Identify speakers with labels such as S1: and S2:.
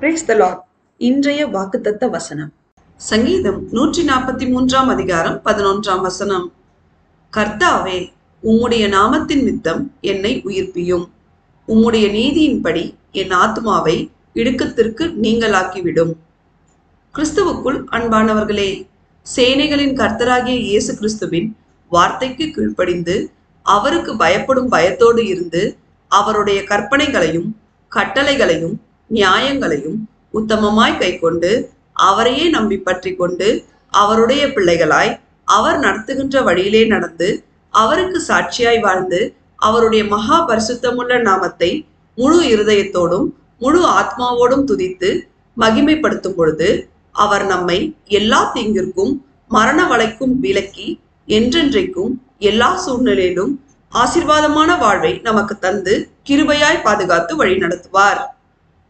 S1: Brace த Lord இன்றைய வாக்குத்தத்த வசனம்.
S2: சங்கீதம் நூற்றி நாற்பத்தி மூன்றாம் அதிகாரம் பதினொன்றாம் வசனம். கர்த்தாவே உம்முடைய நாமத்தின் மித்தம் என்னை உயிர்ப்பியும். உம்முடைய நீதியின்படி என் ஆத்மாவை இடுக்கத்திற்கு நீங்களாக்கிவிடும். கிறிஸ்துவுக்குள் அன்பானவர்களே சேனைகளின் கர்த்தராகிய இயேசு கிறிஸ்துவின் வார்த்தைக்கு கீழ்ப்படிந்து அவருக்கு பயப்படும் பயத்தோடு இருந்து அவருடைய கற்பனைகளையும் கட்டளைகளையும் நியாயங்களையும் உத்தமமாய் கைக்கொண்டு அவரையே நம்பி பற்றி கொண்டு அவருடைய பிள்ளைகளாய் அவர் நடத்துகின்ற வழியிலே நடந்து அவருக்கு சாட்சியாய் வாழ்ந்து அவருடைய மகா பரிசுத்தமுள்ள நாமத்தை முழு இருதயத்தோடும் முழு ஆத்மாவோடும் துதித்து மகிமைப்படுத்தும் பொழுது அவர் நம்மை எல்லா தீங்கிற்கும் மரண வலைக்கும் விலக்கி என்றென்றைக்கும் எல்லா சூழ்நிலையிலும் ஆசிர்வாதமான வாழ்வை நமக்கு தந்து கிருபையாய் பாதுகாத்து வழி நடத்துவார்